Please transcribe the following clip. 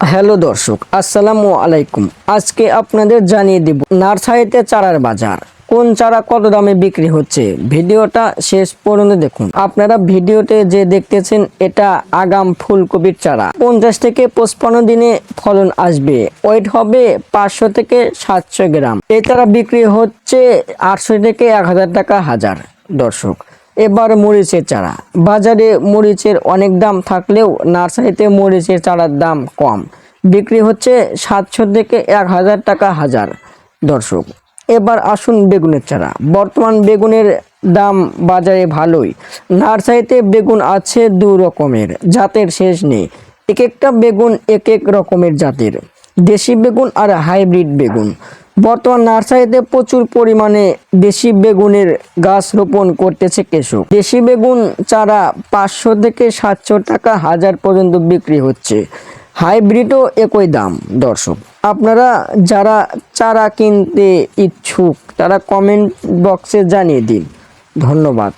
Hello দর্শক, আসসালামু আলাইকুম। আজকে আপনাদের জানিয়ে দিব নার্সারিতে চারার বাজার। কোন চারা কত দামে বিক্রি হচ্ছে? ভিডিওটা শেষ পর্যন্ত দেখুন। আপনারা ভিডিওতে যে দেখতেছেন, এটা আগাম ফুলকপির চারা। পঞ্চাশ থেকে পঁচপান্ন দিনে ফলন আসবে। ওয়েট হবে পাঁচশো থেকে সাতশো গ্রাম। এই চারা বিক্রি হচ্ছে আটশো থেকে এক হাজার টাকা হাজার। দর্শক এবার মরিচের চারা। বাজারে মরিচের অনেক দাম থাকলেও নার্সারিতে মরিচের চারার দাম কম। বিক্রি হচ্ছে সাতশো থেকে এক হাজার টাকা হাজার দর্শক। এবার আসুন বেগুনের চারা। বর্তমান বেগুনের দাম বাজারে ভালোই। নার্সারিতে বেগুন আছে দু রকমের, জাতের শেষ নেই। এক একটা বেগুন এক এক রকমের জাতের। দেশি বেগুন আর হাইব্রিড বেগুন। বর্তমান নার্সারিতে প্রচুর পরিমাণে দেশি বেগুনের গাছ রোপণ করতেছে কৃষক দেশি বেগুন চারা পাঁচশো থেকে সাতশো টাকা হাজার পর্যন্ত বিক্রি হচ্ছে। হাইব্রিডও একই দাম, দর্শক। আপনারা যারা চারা কিনতে ইচ্ছুক, তারা কমেন্ট বক্সে জানিয়ে দিন। ধন্যবাদ।